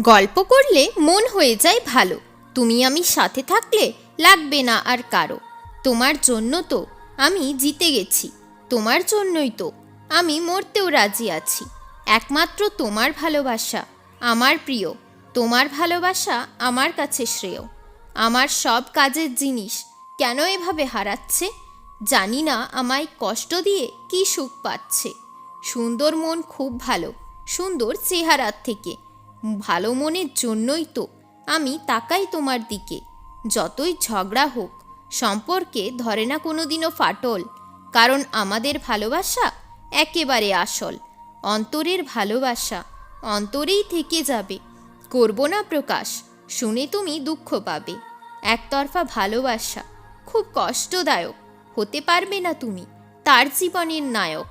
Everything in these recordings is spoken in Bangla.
গল্প করলে মন হয়ে যায় ভালো। তুমি আমি সাথে থাকলে লাগবে না আর কারও। তোমার জন্য তো আমি জিতে গেছি। তোমার জন্যই তো আমি মরতেও রাজি আছি। একমাত্র তোমার ভালোবাসা আমার প্রিয়। তোমার ভালোবাসা আমার কাছে শ্রেয়। আমার সব কাজের জিনিস কেন এভাবে হারাচ্ছে? জানি না আমায় কষ্ট দিয়ে কি সুখ পাচ্ছে। সুন্দর মন খুব ভালো। সুন্দর চেহারার থেকে। ভালো মনের জন্যই তো। আমি তাকাই তোমার দিকে। যতই ঝগড়া হোক, সম্পর্কে ধরে না কোনো দিনও ফাটল। কারণ আমাদের ভালোবাসা একেবারে আসল। অন্তরের ভালোবাসা অন্তরেই থেকে যাবে। করব না প্রকাশ, শুনে তুমি দুঃখ পাবে। একতরফা ভালোবাসা খুব কষ্টদায়ক, হতে পারবে না তুমি। তার জীবনের নায়ক,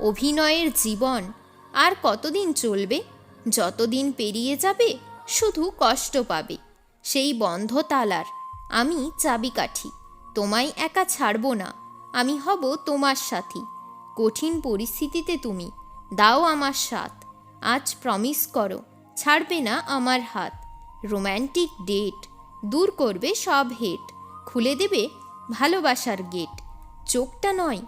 অভিনয়ের জীবন, আর কতদিন চলবে? যতদিন পেরিয়ে যাবে, শুধু কষ্ট পাবে। সেই বন্ধ তালার। আমি চাবিকাঠি। তোমায় একা ছাড়বো না। আমি হব তোমার সাথী। কঠিন পরিস্থিতিতে তুমি। দাও আমার সাথ। আজ প্রমিস করো, ছাড়বে না আমার হাত। রোম্যান্টিক ডেট দূর করবে সব হেট খুলে দেবে ভালোবাসার গেট চোখটা নয়,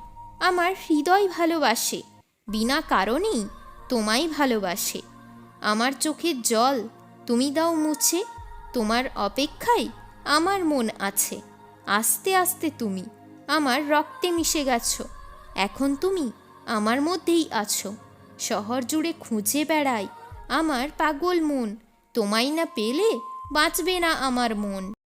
আমার হৃদয় ভালোবাসে। বিনা কারণেই তোমায় ভালোবাসে। আমার চোখের জল তুমি দাও মুছে, তোমার অপেক্ষায় আমার মন আছে। আস্তে আস্তে তুমি আমার রক্তে মিশে গেছো। এখন তুমি আমার মধ্যেই আছো। শহর জুড়ে খুঁজে বেড়াই আমার পাগল মন। তোমায় না পেলে বাঁচবে না আমার মন।